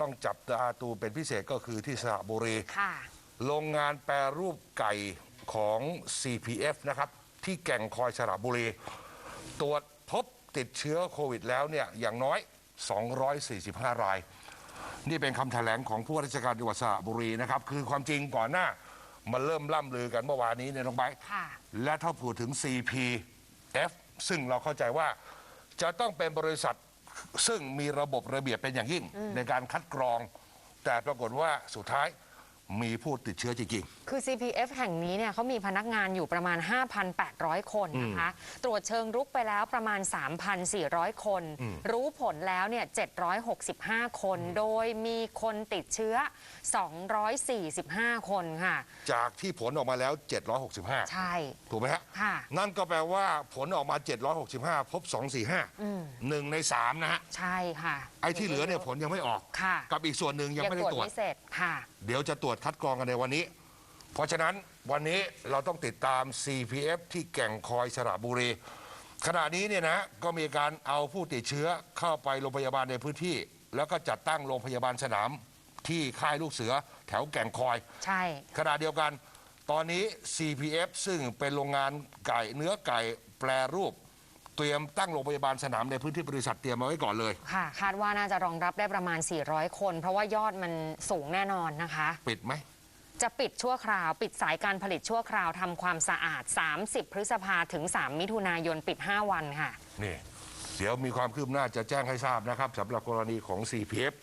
ต้องจับตาตูเป็นพิเศษก็คือที่สระบุรี ค่ะ โรงงานแปรรูปไก่ของ CPF นะครับ ที่แก่งคอยสระบุรี ตรวจพบติดเชื้อโควิดแล้วเนี่ยอย่างน้อย 245 ราย นี่เป็นคำแถลงของผู้ว่าราชการจังหวัดสระบุรีนะครับ คือความจริงก่อนหน้า มันเริ่มล่ำลือกันเมื่อวานนี้เนี่ยน้องไบร์ทค่ะ และถ้าพูดถึง CPF ซึ่งเราเข้าใจว่าจะต้องเป็นบริษัท ซึ่งมีระบบระเบียบเป็นอย่างยิ่งในการคัดกรอง แต่ปรากฏว่าสุดท้าย มีผู้ติดเชื้อจริง คือ CPF แห่งนี้เนี่ยเขามีพนักงานอยู่ประมาณ 5,800 คนนะคะ ตรวจเชิงรุกไปแล้วประมาณ 3,400 คน รู้ผลแล้วเนี่ย 765 คน โดยมีคนติดเชื้อ 245 คนค่ะ ๆ จากที่ผลออกมาแล้ว 765 ใช่ ถูกไหมฮะ ค่ะ นั่นก็แปลว่าผลออกมา 765 พบ245หนึ่งใน3นะฮะ ใช่ค่ะไอ้ที่เหลือเนี่ยผลยังไม่ออก ค่ะกับอีกส่วนหนึ่งยังไม่ได้ตรวจตรวจไม่เสร็จค่ะ เดี๋ยวจะตรวจคัดกรองกันในวันนี้ เพราะฉะนั้นวันนี้เราต้องติดตาม CPF ที่แก่งคอยสระบุรี ขณะนี้เนี่ยนะก็มีการเอาผู้ติดเชื้อเข้าไปโรงพยาบาลในพื้นที่ แล้วก็จัดตั้งโรงพยาบาลสนามที่ค่ายลูกเสือแถวแก่งคอย ใช่ ขณะเดียวกัน ตอนนี้ CPF ซึ่งเป็นโรงงานไก่เนื้อไก่แปรรูป เตรียมตั้งโรงพยาบาลสนามในพื้นที่บริษัทเตรียมมาไว้ก่อนเลย ค่ะ คาดว่าน่าจะรองรับได้ประมาณ 400 คน เพราะว่ายอดมันสูงแน่นอนนะคะ ปิดไหม จะปิดชั่วคราว ปิดสายการผลิตชั่วคราวทำความสะอาด 30 พฤษภาถึง 3 มิถุนายนปิด 5 วันค่ะ นี่ เดี๋ยวมีความคืบหน้าจะแจ้งให้ทราบนะครับสำหรับกรณีของ CPF